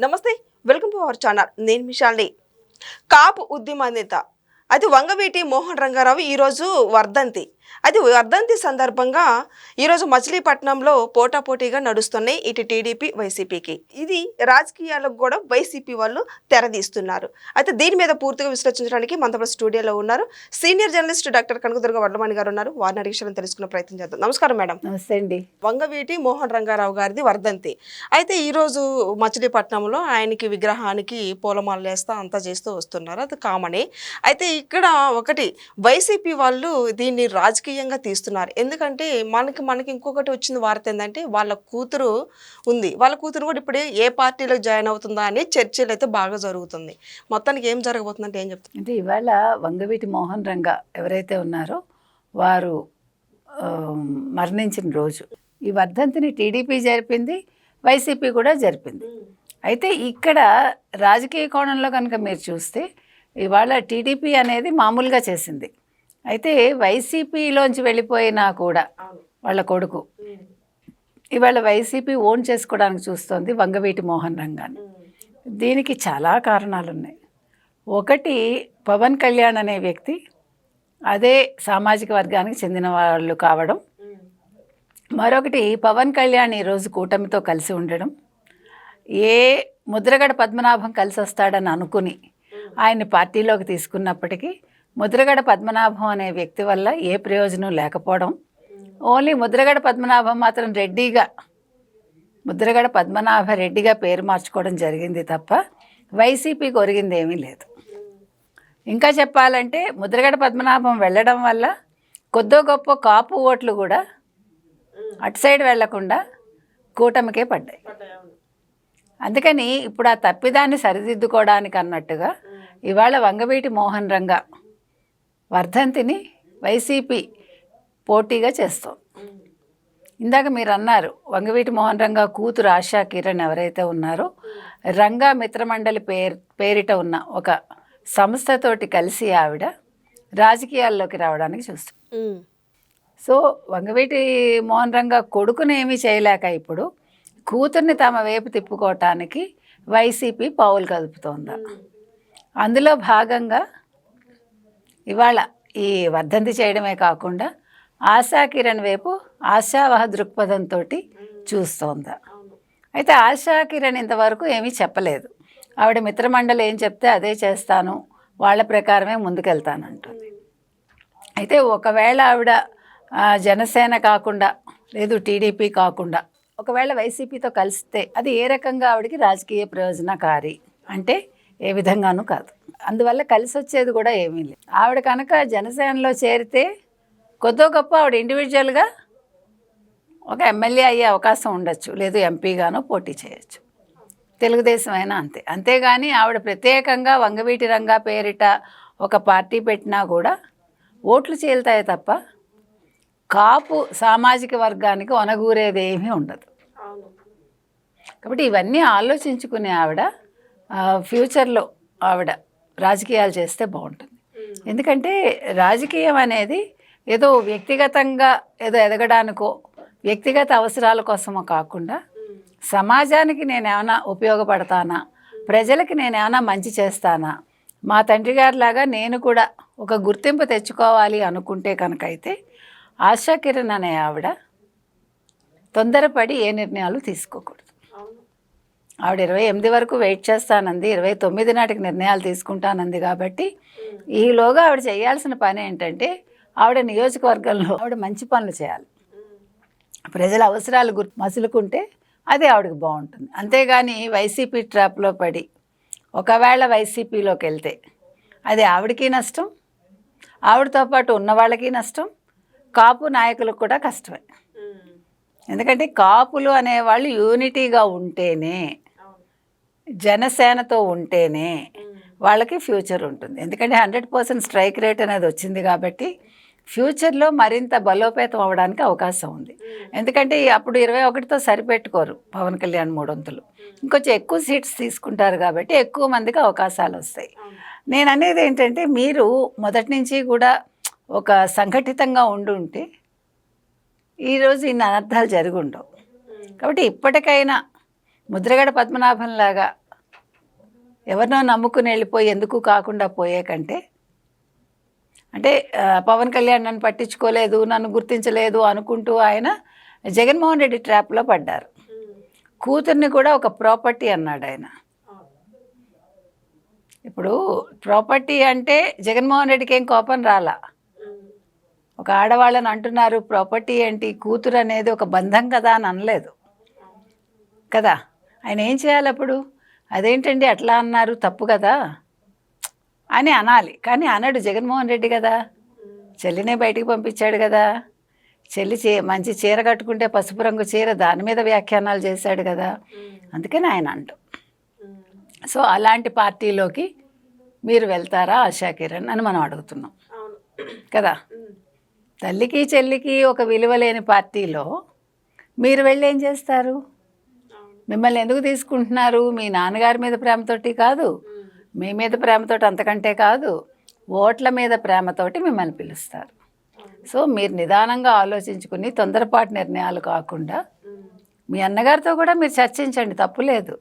నమస్తే welcome to our channel. నేను మిషాల్ని. కాపు ఉద్యమ నేత. అది వంగవీటి మోహన్ రంగారావు ఈరోజు వర్ధంతి. అది వర్ధంతి సందర్భంగా ఈరోజు మచిలీపట్నంలో పోటాపోటీగా నడుస్తున్నాయి ఇటు టీడీపీ వైసీపీకి. ఇది రాజకీయాలకు కూడా వైసీపీ వాళ్ళు తెరదీస్తున్నారు. అయితే దీని మీద పూర్తిగా విశ్లేషించడానికి మనతో స్టూడియోలో ఉన్నారు. Senior journalist doctor Kanakadurga Vadlamani గారు ఉన్నారు. వారిని అడిగి విషయాలను తెలుసుకునే ప్రయత్నం చేద్దాం. నమస్కారం మేడం. నమస్తే అండి. వంగవీటి మోహన్ రంగారావు గారిది వర్ధంతి. అయితే ఈరోజు మచిలీపట్నంలో ఆయనకి విగ్రహానికి పూలమాలలు వేస్తా అంతా చేస్తూ వస్తున్నారు. అది కామనే. అయితే ఇక్కడ ఒకటి వైసీపీ వాళ్ళు దీన్ని రాజకీయంగా తీస్తున్నారు. ఎందుకంటే మనకి మనకి ఇంకొకటి వచ్చిన వార్త ఏంటంటే వాళ్ళ కూతురు ఉంది. వాళ్ళ కూతురు కూడా ఇప్పుడు ఏ పార్టీలో జాయిన్ అవుతుందా అని చర్చలు అయితే బాగా జరుగుతుంది. మొత్తానికి ఏం జరగబోతుందంటే ఏం చెప్తుంది అంటే ఇవాళ వంగవీటి మోహన్ రంగ ఎవరైతే ఉన్నారో వారు మరణించిన రోజు. ఈ వర్ధంతిని టీడీపీ జరిపింది వైసీపీ కూడా జరిపింది. అయితే ఇక్కడ రాజకీయ కోణంలో కనుక మీరు చూస్తే ఇవాళ టీడీపీ అనేది మామూలుగా చేసింది. అయితే వైసీపీలోంచి వెళ్ళిపోయినా కూడా వాళ్ళ కొడుకు. ఇవాళ వైసీపీ ఓన్ చేసుకోవడానికి చూస్తోంది వంగవీటి మోహన్ రంగాన్ని. దీనికి చాలా కారణాలు ఉన్నాయి ఒకటి పవన్ కళ్యాణ్ అనే వ్యక్తి అదే సామాజిక వర్గానికి చెందిన వాళ్ళు కావడం. మరొకటి పవన్ కళ్యాణ్ ఈరోజు కూటమితో కలిసి ఉండడం. ఏ ముద్రగడ పద్మనాభం కలిసి వస్తాడని అనుకుని ఆయన్ని పార్టీలోకి తీసుకున్నప్పటికీ ముద్రగడ పద్మనాభం అనే వ్యక్తి వల్ల ఏ ప్రయోజనం లేకపోవడం. ఓన్లీ ముద్రగడ పద్మనాభం మాత్రం రెడ్డిగా ముద్రగడ పద్మనాభ రెడ్డిగా పేరు మార్చుకోవడం జరిగింది తప్ప వైసీపీకి ఒరిగింది ఏమీ లేదు. ఇంకా చెప్పాలంటే ముద్రగడ పద్మనాభం వెళ్ళడం వల్ల కొద్దో గొప్ప కాపు ఓట్లు కూడా అటు సైడ్ వెళ్ళకుండా కూటమికే పడ్డాయి. అందుకని ఇప్పుడు ఆ తప్పిదాన్ని సరిదిద్దుకోవడానికి అన్నట్టుగా ఇవాళ వంగవీటి మోహన్ రంగా వర్ధంతిని వైసీపీ పోటీగా చేస్తాం ఇందాక మీరు అన్నారు వంగవీటి మోహన్ రంగా కూతురు ఆశా కిరణ్ ఎవరైతే ఉన్నారో రంగా మిత్రమండలి పేరు పేరిట ఉన్న ఒక సంస్థతోటి కలిసి ఆవిడ రాజకీయాల్లోకి రావడానికి చూస్తుంది. సో వంగవీటి మోహన్ రంగా కొడుకుని ఏమీ చేయలేక ఇప్పుడు కూతుర్ని తమ వైపు తిప్పుకోవటానికి వైసీపీ పావులు కదుపుతోందా. అందులో భాగంగా ఇవాళ ఈ వర్ధంతి చేయడమే కాకుండా ఆశా కిరణ్ వైపు ఆశావహ దృక్పథంతో చూస్తోందా. అయితే ఆశా కిరణ్ ఇంతవరకు ఏమీ చెప్పలేదు. ఆవిడ మిత్రమండలి ఏం చెప్తే అదే చేస్తాను వాళ్ళ ప్రకారమే ముందుకెళ్తానంటుంది. అయితే ఒకవేళ ఆవిడ జనసేన కాకుండా లేదు టీడీపీ కాకుండా ఒకవేళ వైసీపీతో కలిస్తే అది ఏ రకంగా ఆవిడకి రాజకీయ ప్రయోజనకారి? అంటే ఏ విధంగానూ కాదు. అందువల్ల కలిసి వచ్చేది కూడా ఏమీ లేదు. ఆవిడ కనుక జనసేనలో చేరితే కొద్దో గొప్ప ఆవిడ ఇండివిజువల్గా ఒక ఎమ్మెల్యే అయ్యే అవకాశం ఉండొచ్చు లేదు ఎంపీగానో పోటీ చేయొచ్చు. తెలుగుదేశం అయినా అంతే. అంతేగాని ఆవిడ ప్రత్యేకంగా వంగవీటి రంగా పేరిట ఒక పార్టీ పెట్టినా కూడా ఓట్లు చీల్తాయి తప్ప కాపు సామాజిక వర్గానికి ఒనగూరేది ఏమీ ఉండదు. కాబట్టి ఇవన్నీ ఆలోచించుకునే ఆవిడ ఫ్యూచర్లో ఆవిడ రాజకీయాలు చేస్తే బాగుంటుంది. ఎందుకంటే రాజకీయం అనేది ఏదో వ్యక్తిగతంగా ఏదో ఎదగడానికో వ్యక్తిగత అవసరాల కోసమో కాకుండా సమాజానికి నేను ఏమైనా ఉపయోగపడతానా ప్రజలకి నేను ఏమైనా మంచి చేస్తానా మా తండ్రి గారిలాగా నేను కూడా ఒక గుర్తింపు తెచ్చుకోవాలి అనుకుంటే కనుక అయితే ఆశా కిరణ్ అనే ఆవిడ తొందరపడి ఏ నిర్ణయాలు తీసుకోకూడదు. ఆవిడ ఇరవై ఎనిమిది వరకు వెయిట్ చేస్తానంది. ఇరవై తొమ్మిది నాటికి నిర్ణయాలు తీసుకుంటానంది కాబట్టి ఈలోగా ఆవిడ చేయాల్సిన పని ఏంటంటే ఆవిడ నియోజకవర్గంలో ఆవిడ మంచి పనులు చేయాలి. ప్రజల అవసరాలు గుర్తు మసులుకుంటే అది ఆవిడకి బాగుంటుంది. అంతేగాని వైసీపీ ట్రాప్లో పడి ఒకవేళ వైసీపీలోకి వెళ్తే అది ఆవిడకి నష్టం ఆవిడతో పాటు ఉన్న వాళ్ళకి నష్టం కాపు నాయకులకు కూడా కష్టమే. ఎందుకంటే కాపులు అనేవాళ్ళు యూనిటీగా ఉంటేనే జనసేనతో ఉంటేనే వాళ్ళకి ఫ్యూచర్ ఉంటుంది. ఎందుకంటే హండ్రెడ్ పర్సెంట్ స్ట్రైక్ రేట్ అనేది వచ్చింది కాబట్టి ఫ్యూచర్లో మరింత బలోపేతం అవ్వడానికి అవకాశం ఉంది. ఎందుకంటే అప్పుడు ఇరవై ఒకటితో సరిపెట్టుకోరు పవన్ కళ్యాణ్ మూడొంతులు ఇంకొంచెం ఎక్కువ సీట్స్ తీసుకుంటారు కాబట్టి ఎక్కువ మందికి అవకాశాలు వస్తాయి. నేను అనేది ఏంటంటే మీరు మొదటి నుంచి కూడా ఒక సంఘటితంగా ఉండి ఉంటే ఈరోజు ఇన్ని అనర్థాలు జరిగి ఉండవు. కాబట్టి ఇప్పటికైనా ముద్రగడ పద్మనాభంలాగా ఎవరినో నమ్ముకుని వెళ్ళిపోయి ఎందుకు కాకుండా పోయే కంటే అంటే పవన్ కళ్యాణ్ నన్ను పట్టించుకోలేదు నన్ను గుర్తించలేదు అనుకుంటూ ఆయన జగన్మోహన్ రెడ్డి ట్రాప్లో పడ్డారు. కూతుర్ని కూడా ఒక ప్రాపర్టీ అన్నాడు ఆయన. ఇప్పుడు ప్రాపర్టీ అంటే జగన్మోహన్ రెడ్డికి ఏం కోపం రాలా. ఒక ఆడవాళ్ళని అంటున్నారు ప్రాపర్టీ ఏంటి కూతురు అనేది ఒక బంధం కదా అని అనలేదు. కదా? ఆయన ఏం చేయాలి అప్పుడు? అదేంటండి అట్లా అన్నారు? తప్పు కదా? అని అనాలి. కానీ అనడు జగన్మోహన్ రెడ్డి కదా. చెల్లినే బయటికి పంపించాడు కదా. చెల్లి చే మంచి చీర కట్టుకుంటే పసుపు రంగు చీర దాని మీద వ్యాఖ్యానాలు చేశాడు కదా. అందుకని ఆయన అంటు. సో అలాంటి పార్టీలోకి మీరు వెళ్తారా ఆశా కిరణ్ అని మనం అడుగుతున్నాం. కదా? తల్లికి చెల్లికి ఒక విలువ లేని పార్టీలో మీరు వెళ్ళి ఏం చేస్తారు? మిమ్మల్ని ఎందుకు తీసుకుంటున్నారు? మీ నాన్నగారి మీద ప్రేమతోటి కాదు. మీ మీద ప్రేమతోటి అంతకంటే కాదు. ఓట్ల మీద ప్రేమతోటి మిమ్మల్ని పిలుస్తారు. సో మీరు నిదానంగా ఆలోచించుకుని తొందరపాటు నిర్ణయాలు కాకుండా మీ అన్నగారితో కూడా మీరు చర్చించండి తప్పులేదు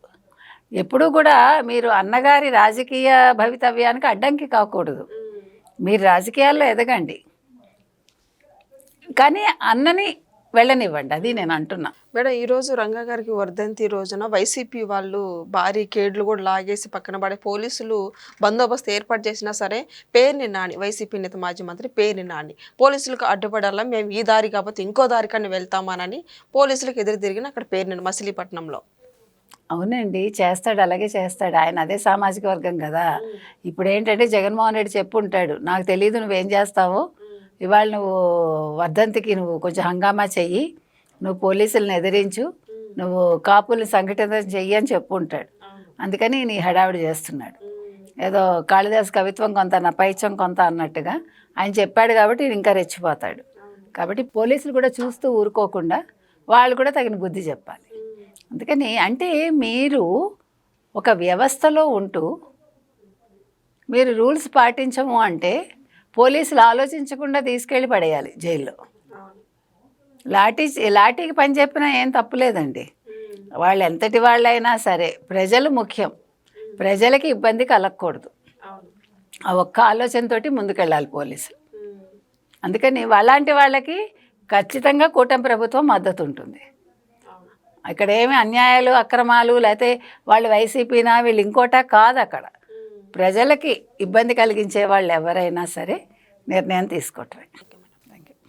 ఎప్పుడూ కూడా మీరు అన్నగారి రాజకీయ భవితవ్యానికి అడ్డంకి కాకూడదు. మీరు రాజకీయాల్లో ఎదగండి. కానీ అన్నని వెళ్ళనివ్వండి అది నేను అంటున్నా. మేడం ఈ రోజు రంగా గారికి వర్ధంతి రోజున వైసీపీ వాళ్ళు భారీ కేడ్లు కూడా లాగేసి పక్కన పడే పోలీసులు బందోబస్తు ఏర్పాటు చేసినా సరే పేరుని నాని వైసీపీ నేత మాజీ మంత్రి పేరుని నాని పోలీసులకు అడ్డుపడాలా? మేము ఈ దారి కాకపోతే ఇంకో దారి కన్నా వెళ్తామానని పోలీసులకు ఎదురు తిరిగిన అక్కడ పేరుని మచిలీపట్నంలో అవునండి చేస్తాడు అలాగే చేస్తాడు. ఆయన అదే సామాజిక వర్గం కదా. ఇప్పుడు ఏంటంటే జగన్మోహన్ రెడ్డి చెప్పుంటాడు నాకు తెలియదు నువ్వేం చేస్తావో? ఇవాళ నువ్వు వర్ధంతికి నువ్వు కొంచెం హంగామా చెయ్యి. నువ్వు పోలీసులను ఎదిరించు. నువ్వు కాపుల్ని సంఘటన చెయ్యి అని చెప్పుంటాడు. అందుకని నీ హడావిడి చేస్తున్నాడు. ఏదో కాళిదాస్ కవిత్వం కొంత నా పైత్యం కొంత అన్నట్టుగా ఆయన చెప్పాడు కాబట్టి ఇంకా రెచ్చిపోతాడు. కాబట్టి పోలీసులు కూడా చూస్తూ ఊరుకోకుండా వాళ్ళు కూడా తగిన బుద్ధి చెప్పాలి. అందుకని అంటే మీరు ఒక వ్యవస్థలో ఉంటూ మీరు రూల్స్ పాటించము అంటే పోలీసులు ఆలోచించకుండా తీసుకెళ్ళి పడేయాలి జైల్లో. లాఠీ లాఠీకి పని చెప్పినా ఏం తప్పులేదండి వాళ్ళు ఎంతటి వాళ్ళైనా సరే ప్రజలు ముఖ్యం. ప్రజలకి ఇబ్బంది కలగకూడదు. ఆ ఒక్క ఆలోచనతోటి ముందుకెళ్ళాలి పోలీసులు. అందుకని అలాంటి వాళ్ళకి ఖచ్చితంగా కూటమి ప్రభుత్వం మద్దతు ఉంటుంది ఇక్కడ ఏమి అన్యాయాలు అక్రమాలు లేకపోతే వాళ్ళు వైసీపీనా వీళ్ళు ఇంకోటా కాదు అక్కడ ప్రజలకి ఇబ్బంది కలిగించే వాళ్ళు ఎవరైనా సరే నిర్ణయం తీసుకోవటమే.